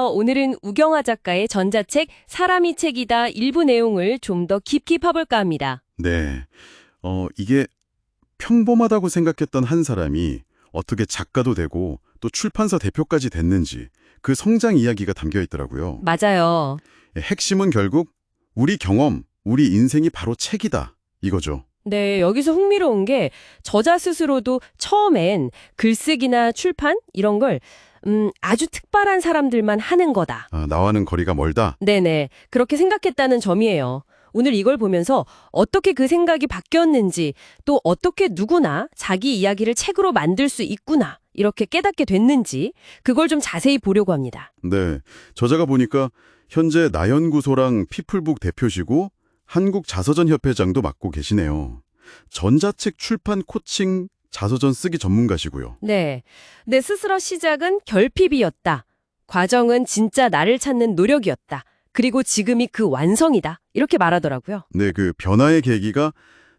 어, 오늘은 우경아 작가의 전자책 사람이 책이다 일부 내용을 좀 더 깊이 파볼까 합니다. 네. 어, 이게 평범하다고 생각했던 한 사람이 어떻게 작가도 되고 또 출판사 대표까지 됐는지 그 성장 이야기가 담겨 있더라고요. 맞아요. 핵심은 결국 우리 경험, 우리 인생이 바로 책이다. 이거죠. 네, 여기서 흥미로운 게 저자 스스로도 처음엔 글쓰기나 출판 이런 걸 음, 아주 특별한 사람들만 하는 거다. 아, 나와는 거리가 멀다. 네네, 그렇게 생각했다는 점이에요. 오늘 이걸 보면서 어떻게 그 생각이 바뀌었는지 또 어떻게 누구나 자기 이야기를 책으로 만들 수 있구나 이렇게 깨닫게 됐는지 그걸 좀 자세히 보려고 합니다. 네. 저자가 보니까 현재 나연구소랑 피플북 대표시고 한국자서전협회장도 맡고 계시네요. 전자책 출판 코칭 자서전 쓰기 전문가시고요. 네, 내 스스로 시작은 결핍이었다. 과정은 진짜 나를 찾는 노력이었다. 그리고 지금이 그 완성이다. 이렇게 말하더라고요. 네, 그 변화의 계기가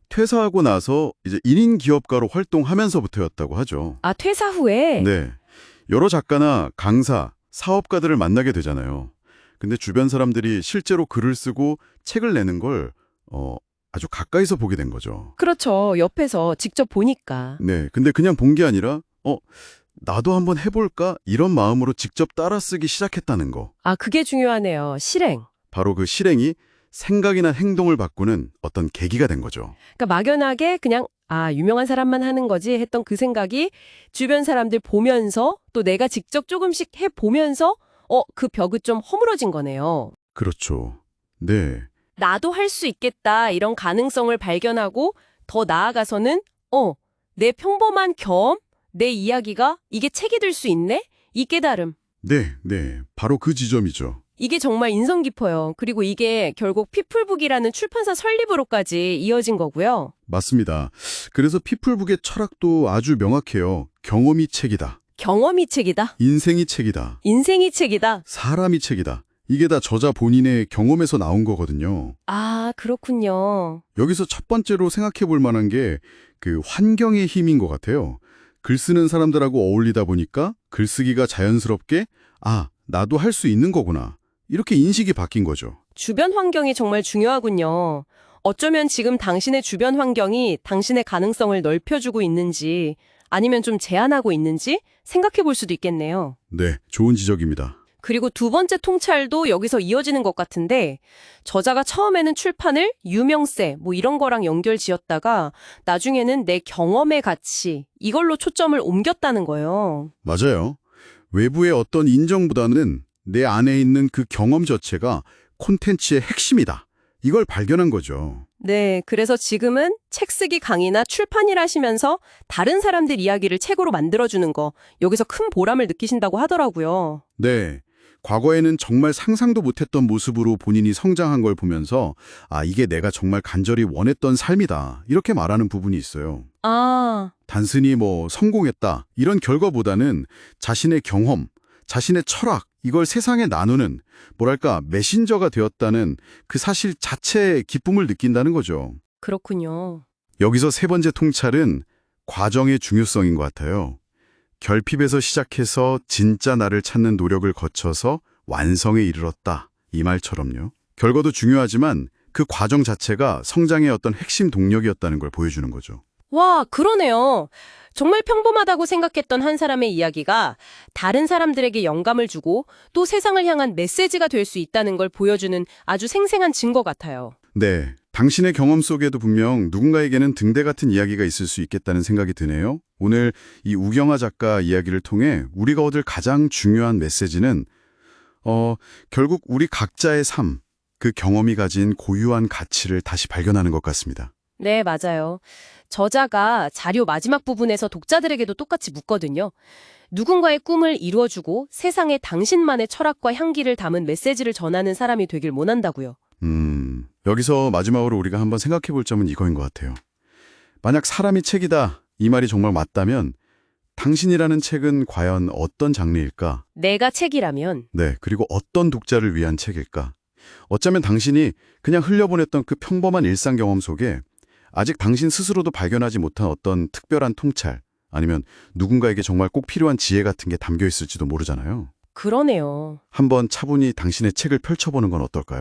퇴사하고 나서 이제 1인 기업가로 활동하면서부터였다고 하죠. 아, 퇴사 후에 네. 여러 작가나 강사, 사업가들을 만나게 되잖아요. 근데 주변 사람들이 실제로 글을 쓰고 책을 내는 걸 어, 아주 가까이서 보게 된 거죠. 그렇죠. 옆에서 직접 보니까. 네. 근데 그냥 본 게 아니라 어, 나도 한번 해볼까? 이런 마음으로 직접 따라 쓰기 시작했다는 거. 아, 그게 중요하네요. 실행. 바로 그 실행이 생각이나 행동을 바꾸는 어떤 계기가 된 거죠. 그러니까 막연하게 그냥 아, 유명한 사람만 하는 거지 했던 그 생각이 주변 사람들 보면서 또 내가 직접 조금씩 해 보면서 어, 그 벽이 좀 허물어진 거네요. 그렇죠. 네. 나도 할 수 있겠다 이런 가능성을 발견하고 더 나아가서는 어, 내 평범한 경험, 내 이야기가 이게 책이 될 수 있네? 이 깨달음. 네, 네. 바로 그 지점이죠. 이게 정말 인상 깊어요. 그리고 이게 결국 피플북이라는 출판사 설립으로까지 이어진 거고요. 맞습니다. 그래서 피플북의 철학도 아주 명확해요. 경험이 책이다. 경험이 책이다. 인생이 책이다. 인생이 책이다. 사람이 책이다. 이게 다 저자 본인의 경험에서 나온 거거든요. 아, 그렇군요. 여기서 첫 번째로 생각해 볼 만한 게 그 환경의 힘인 것 같아요. 글 쓰는 사람들하고 어울리다 보니까 글쓰기가 자연스럽게 아, 나도 할 수 있는 거구나. 이렇게 인식이 바뀐 거죠. 주변 환경이 정말 중요하군요. 어쩌면 지금 당신의 주변 환경이 당신의 가능성을 넓혀주고 있는지 아니면 좀 제한하고 있는지 생각해 볼 수도 있겠네요. 네, 좋은 지적입니다. 그리고 두 번째 통찰도 여기서 이어지는 것 같은데 저자가 처음에는 출판을 유명세 뭐 이런 거랑 연결 지었다가 나중에는 내 경험의 가치 이걸로 초점을 옮겼다는 거예요. 맞아요. 외부의 어떤 인정보다는 내 안에 있는 그 경험 자체가 콘텐츠의 핵심이다. 이걸 발견한 거죠. 네, 그래서 지금은 책 쓰기 강의나 출판일 하시면서 다른 사람들 이야기를 책으로 만들어주는 거 여기서 큰 보람을 느끼신다고 하더라고요. 네. 과거에는 정말 상상도 못했던 모습으로 본인이 성장한 걸 보면서 아, 이게 내가 정말 간절히 원했던 삶이다. 이렇게 말하는 부분이 있어요. 아, 단순히 뭐 성공했다. 이런 결과보다는 자신의 경험, 자신의 철학, 이걸 세상에 나누는 뭐랄까 메신저가 되었다는 그 사실 자체의 기쁨을 느낀다는 거죠. 그렇군요. 여기서 세 번째 통찰은 과정의 중요성인 것 같아요. 결핍에서 시작해서 진짜 나를 찾는 노력을 거쳐서 완성에 이르렀다. 이 말처럼요. 결과도 중요하지만 그 과정 자체가 성장의 어떤 핵심 동력이었다는 걸 보여주는 거죠. 와, 그러네요. 정말 평범하다고 생각했던 한 사람의 이야기가 다른 사람들에게 영감을 주고 또 세상을 향한 메시지가 될 수 있다는 걸 보여주는 아주 생생한 증거 같아요. 네. 당신의 경험 속에도 분명 누군가에게는 등대 같은 이야기가 있을 수 있겠다는 생각이 드네요. 오늘 이 우경아 작가 이야기를 통해 우리가 얻을 가장 중요한 메시지는 어, 결국 우리 각자의 삶, 그 경험이 가진 고유한 가치를 다시 발견하는 것 같습니다. 네, 맞아요. 저자가 자료 마지막 부분에서 독자들에게도 똑같이 묻거든요. 누군가의 꿈을 이루어주고 세상에 당신만의 철학과 향기를 담은 메시지를 전하는 사람이 되길 원한다고요. 음, 여기서 마지막으로 우리가 한번 생각해 볼 점은 이거인 것 같아요. 만약 사람이 책이다, 이 말이 정말 맞다면 당신이라는 책은 과연 어떤 장르일까? 내가 책이라면 네, 그리고 어떤 독자를 위한 책일까? 어쩌면 당신이 그냥 흘려보냈던 그 평범한 일상 경험 속에 아직 당신 스스로도 발견하지 못한 어떤 특별한 통찰, 아니면 누군가에게 정말 꼭 필요한 지혜 같은 게 담겨 있을지도 모르잖아요. 그러네요. 한번 차분히 당신의 책을 펼쳐보는 건 어떨까요?